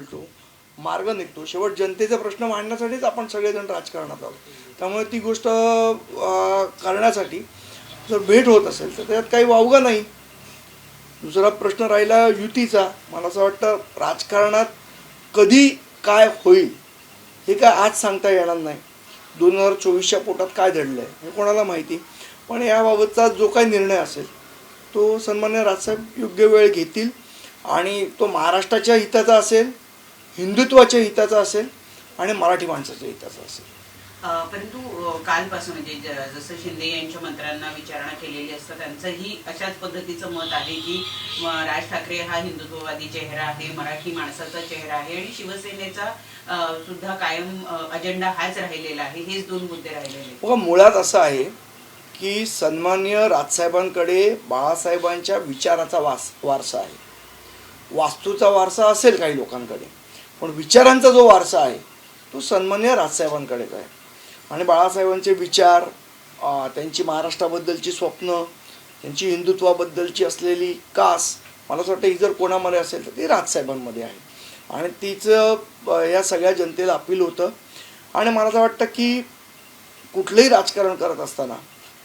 उलटू मार्ग निघतो. शेवट जनतेचा प्रश्न मांडण्यासाठीच आपण सगळेजण राजकारणात आहोत. त्यामुळे ती गोष्ट करण्यासाठी जर भेट होत असेल तर त्यात काही वावगं नाही. दुसरा प्रश्न राहिला युतीचा. मला असं वाटतं राजकारणात कधी काय होईल हे काय आज सांगता येणार नाही. दोन हजार चोवीसच्या पोटात काय घडलं आहे हे कोणाला माहिती? पण याबाबतचा जो काही निर्णय असेल तो सन्मान्य राजसाहेब योग्य वेळ घेतील. आणि तो महाराष्ट्राच्या हिताचा असेल हिंदुत्वाच्या हिताचा असेल आणि मराठी माणसाच्या हिताचा असेल. परंतु कालपासून म्हणजे ज- जसं शिंदे यांच्या मंत्र्यांना विचारणा केलेली असतं त्यांचंही अशाच पद्धतीचं मत आहे की राज ठाकरे हा हिंदुत्ववादी चेहरा आहे मराठी माणसाचा चेहरा आहे आणि शिवसेनेचा सुद्धा कायम अजेंडा हाच राहिलेला आहे हेच दोन मुद्दे राहिलेले आहेत. बघा मुळात असं आहे की सन्मान्य राजसाहेबांकडे बाळासाहेबांच्या विचाराचा वास वारसा आहे. वास्तूचा वारसा असेल काही लोकांकडे. पण विचारांचा जो वारसा आहे तो सन्मान्य राजसाहेबांकडेच आहे. आणि बाळासाहेबांचे विचार त्यांची महाराष्ट्राबद्दलची स्वप्न त्यांची हिंदुत्वाबद्दलची असलेली कास मला असं वाटतं ही जर कोणामध्ये असेल तर ती राजसाहेबांमध्ये आहे. आणि तिचं या सगळ्या जनतेला अपील होतं. आणि मला असं वाटतं की कुठलंही राजकारण करत असताना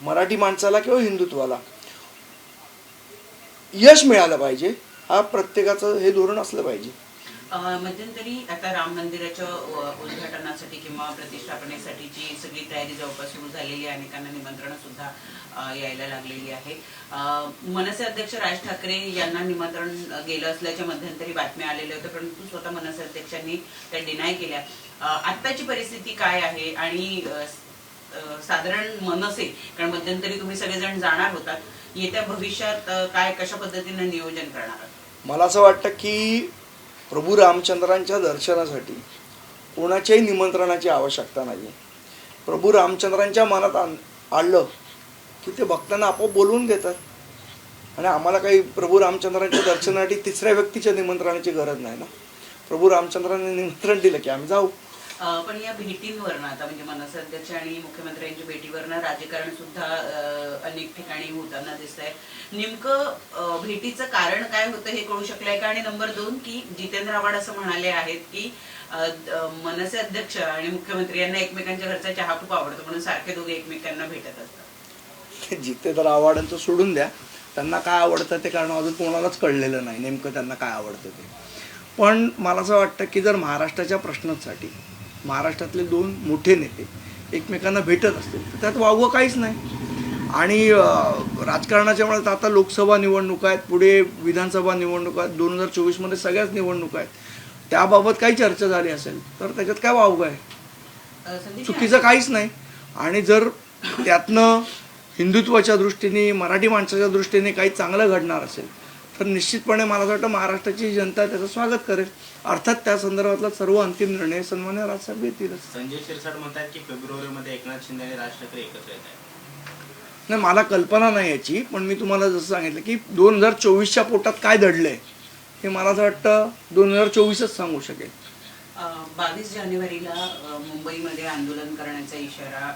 मराठी माणसाला किंवा हिंदुत्वाला यश मिळालं पाहिजे. हा प्रत्येकाचं हे धोरण असलं पाहिजे. मध्यंतरी आता राम मंदिराच्या उद्घाटनासाठी किंवा प्रतिष्ठापनेसाठीची सगळी तयारी जवळपास सुरू झालेली आहे अनेकांना निमंत्रण सुद्धा यायला लागलेली आहे. मनसे अध्यक्ष राज ठाकरे यांना निमंत्रण गेलं असल्याच्या मध्यंतरी बातम्या आलेल्या होत्या परंतु स्वतः मनसे अध्यक्षांनी त्या डिनाय केल्या. आत्ताची परिस्थिती काय आहे आणि साधारण मनसे कारण मध्यंतरी तुम्ही सगळेजण जाणार होतात येत्या भविष्यात काय कशा पद्धतीने नियोजन करणार मला असं वाटतं की प्रभू रामचंद्रांच्या दर्शनासाठी कोणाच्याही निमंत्रणाची आवश्यकता नाही प्रभू रामचंद्रांच्या मनात आण आणलं की ते भक्तांना आपोआप बोलवून घेतात आणि आम्हाला काही प्रभू रामचंद्रांच्या दर्शनासाठी तिसऱ्या व्यक्तीच्या निमंत्रणाची गरज नाही ना. प्रभू रामचंद्रांनी निमंत्रण दिलं की आम्ही जाऊ. पण या भेटींवरनं आता म्हणजे मनसे अध्यक्ष आणि मुख्यमंत्र्यांच्या भेटीवरनं राजकारण सुद्धा अनेक ठिकाणी होताना दिसत आहे नेमकं भेटीचं कारण काय होतं हे कळू शकलंय का? आणि नंबर दोन की जितेंद्र आव्हाड असं म्हणाले आहेत की मनसे अध्यक्ष आणि मुख्यमंत्री यांना एकमेकांच्या घरचा चहा खूप आवडतो म्हणून सारखे दोघे एकमेकांना भेटत असतात. जिथे तर आव्हाडांचं सोडून द्या. त्यांना काय आवडतं ते कारण अजून कोणालाच कळलेलं नाही नेमकं त्यांना काय आवडतं ते. पण मला असं वाटतं की जर महाराष्ट्राच्या प्रश्नांसाठी महाराष्ट्रातले दोन मोठे नेते एकमेकांना भेटत असतील तर त्यात वावगं काहीच नाही. आणि राजकारणाच्या मुळे आता लोकसभा निवडणुका आहेत पुढे विधानसभा निवडणुका आहेत दोन हजार चोवीसमध्ये सगळ्याच निवडणुका आहेत. त्याबाबत काही चर्चा झाली असेल तर त्याच्यात काय वावगं आहे? चुकीचं काहीच नाही. आणि जर त्यातनं हिंदुत्वाच्या दृष्टीने मराठी माणसाच्या दृष्टीने काही चांगलं घडणार असेल तर निश्चितपणे मला असं वाटतं महाराष्ट्राची जनता त्याचं स्वागत करेल. अर्थात त्या संदर्भातला सर्व अंतिम निर्णय सन्मान्य राजसाहेब घेतीलच संजय शिरसाट म्हणतात की फेब्रुवारीमध्ये एकनाथ शिंदे आणि राज ठाकरे एकत्र येत आहेत. नाही मला कल्पना नाही याची पण मी तुम्हाला जसं सांगितलं की दोन हजार चोवीसच्या पोटात काय दडलंय हे मला असं वाटतं दोन हजार चोवीसच सांगू शकेल. बावीस जानेवारीला मुंबईमध्ये आंदोलन करण्याचा इशारा